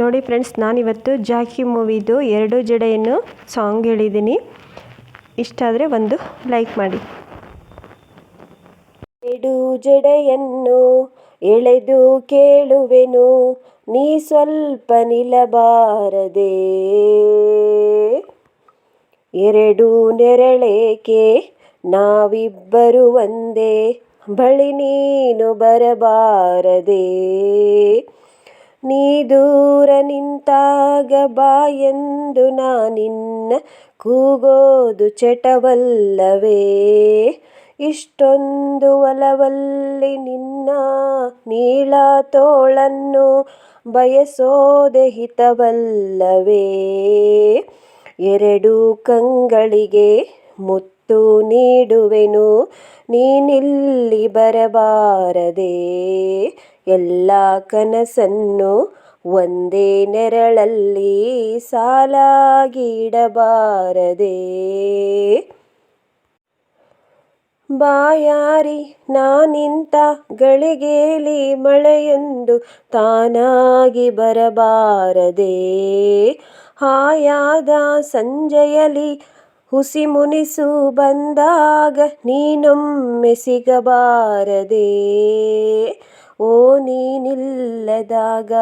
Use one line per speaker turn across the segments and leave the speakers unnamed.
ನೋಡಿ ಫ್ರೆಂಡ್ಸ್, ನಾನಿವತ್ತು ಜಾಕಿ ಮೂವಿದು ಎರಡು ಜಡೆಯನ್ನು ಸಾಂಗ್ ಹೇಳಿದ್ದೀನಿ. ಇಷ್ಟ ಆದರೆ ಒಂದು ಲೈಕ್ ಮಾಡಿ. ಎರಡು ಜಡೆಯನ್ನು ಎಳೆದು ಕೇಳುವೆನು, ನೀ ಸ್ವಲ್ಪ ನಿಲ್ಲಬಾರದೆ. ಎರಡು ನೆರಳೇಕೆ, ನಾವಿಬ್ಬರು ಒಂದೇ, ಬಳಿ ನೀನು ಬರಬಾರದೆ. ನೀ ದೂರ ನಿಂತಾಗ ಬಾ ಎಂದು ನಾನಿನ್ನ ಕೂಗೋದು ಚಟವಲ್ಲವೇ. ಇಷ್ಟೊಂದು ಒಲವಲ್ಲಿ ನಿನ್ನ ನೀಳ ತೋಳನ್ನು ಬಯಸೋದೆ ಹಿತವಲ್ಲವೇ. ಎರಡು ಕಂಗಳಿಗೆ ಮುತ್ತು ನೀಡುವೆನು, ನೀನಿಲ್ಲಿ ಬರಬಾರದೆ. ಎಲ್ಲ ಕನಸನ್ನು ಒಂದೇ ನೆರಳಲ್ಲಿ ಸಾಲಾಗಿಡಬಾರದೆ. ಬಾಯಾರಿ ನಾನಿಂತ ಗಳಿಗೇಲಿ ಮಳೆಯೊಂದು ತಾನಾಗಿ ಬರಬಾರದೆ. ಹಾಯಾದ ಸಂಜೆಯಲಿ ಹುಸಿ ಮುನಿಸು ಬಂದಾಗ ನೀನೊಮ್ಮೆ ಸಿಗಬಾರದೆ. ಓ ನೀನಿಲ್ಲದಾಗ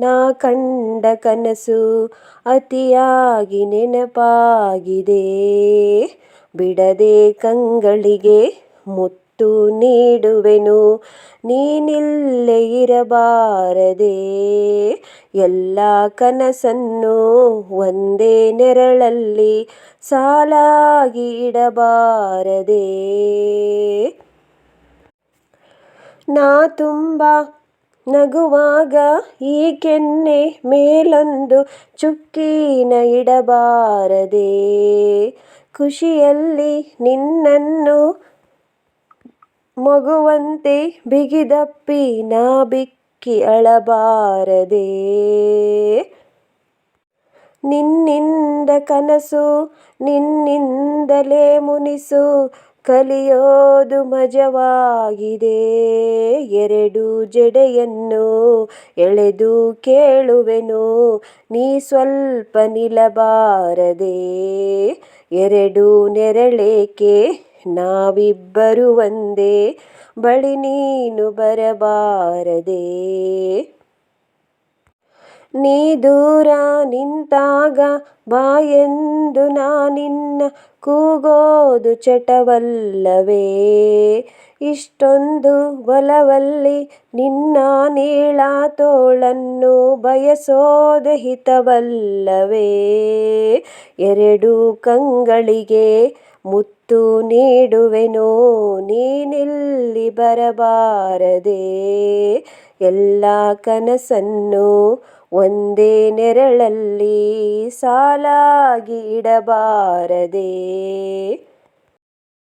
ನಾ ಕಂಡ ಕನಸು ಅತಿಯಾಗಿ ನೆನಪಾಗಿದೆ. ಬಿಡದೆ ಕಂಗಳಿಗೆ ಮುತ್ತು ನೀಡುವೆನು, ನೀನಿಲ್ಲೇ ಇರಬಾರದೆ. ಎಲ್ಲ ಕನಸನ್ನು ಒಂದೇ ನೆರಳಲ್ಲಿ ಸಾಲಾಗಿ ಇಡಬಾರದೆ. ನಾ ತುಂಬ ನಗುವಾಗ ಈ ಕೆನ್ನೆ ಮೇಲೊಂದು ಚುಕ್ಕೀನ ಇಡಬಾರದೆ. ಖುಷಿಯಲ್ಲಿ ನಿನ್ನನ್ನು ಮಗುವಂತೆ ಬಿಗಿದಪ್ಪಿ ನಾ ಬಿಕ್ಕಿ ಅಳಬಾರದೆ. ನಿನ್ನಿಂದ ಕನಸು, ನಿನ್ನಿಂದಲೇ ಮುನಿಸು ಕಲಿಯೋದು ಮಜವಾಗಿದೆ. ಎರಡು ಜಡೆಯನ್ನು ಎಳೆದು ಕೇಳುವೆನು, ನೀ ಸ್ವಲ್ಪ ನಿಲ್ಲಬಾರದೆ. ಎರಡು ನೆರಳೇಕೆ, ನಾವಿಬ್ಬರು ಒಂದೇ, ಬಳಿ ನೀನು ಬರಬಾರದೆ. ನೀ ದೂರ ನಿಂತಾಗ ಬಾ ಎಂದು ನಾನಿನ್ನ ಕೂಗೋದು ಚಟವಲ್ಲವೇ. ಇಷ್ಟೊಂದು ಒಲವಲ್ಲಿ ನಿನ್ನ ನೀಳ ತೋಳನ್ನು ಬಯಸೋದ ಹಿತವಲ್ಲವೇ. ಎರಡು ಕಂಗಳಿಗೆ ಮುತ್ತು ನೀಡುವೆನು ನೀನಿಲ್ಲಿ ಬರಬಾರದೆ. ಎಲ್ಲ ಕನಸನ್ನು ಒಂದೇ ನೆರಳಲ್ಲಿ ಸಾಲಾಗಿ ಇಡಬಾರದೆ?